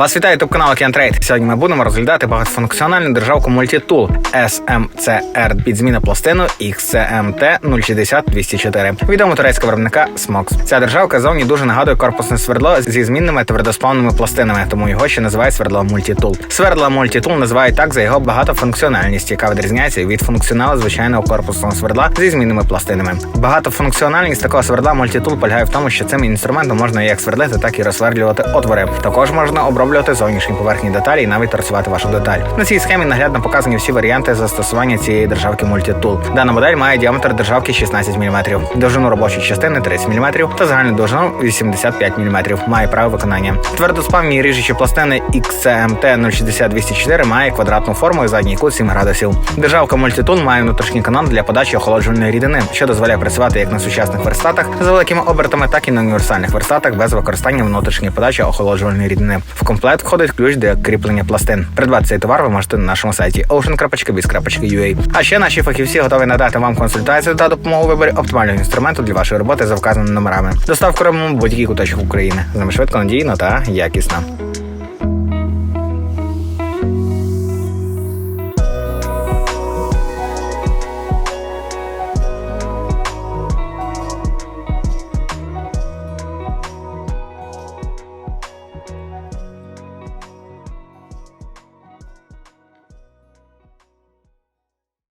Вас вітає ютуб канал Океантрейд. Сьогодні ми будемо розглядати багатофункціональну державку Multitool SMCR під зміну пластину XCMT 060-204 відомо турецького виробника Smox. Ця державка зовні дуже нагадує корпусне свердло зі змінними твердосплавними пластинами, тому його ще називають свердло Multitool. Свердло Multitool називають так за його багатофункціональність, яка відрізняється від функціоналу звичайного корпусного свердла зі змінними пластинами. Багатофункціональність такого свердла Multitool полягає в тому, що цим інструментом можна як свердлити, так і розсвердлювати отвори. Також можна оброблювати зовнішні поверхні деталі і навіть торцювати вашу деталь. На цій схемі наглядно показані всі варіанти застосування цієї державки Multitool. Дана модель має діаметр державки 16 мм, довжину робочої частини 30 мм та загальну довжину 85 мм. Має право виконання. Твердоспавні ріжучі пластини XCMT 060-204 має квадратну форму і задній кут 7 градусів. Державка Multitool має внутрішній канал для подачі охолоджувальної рідини, що дозволяє працювати як на сучасних верстатах з великими обертами, так і на універсальних верстатах без використання внутрішньої подачі охолоджувальної рідини. В комплект входить ключ для кріплення пластин. Придбати цей товар ви можете на нашому сайті ocean.biz.ua. А ще наші фахівці готові надати вам консультацію та допомогу у виборі оптимального інструменту для вашої роботи за вказаними номерами. Доставку робимо будь-який куточок України. З нами швидко, надійно та якісно.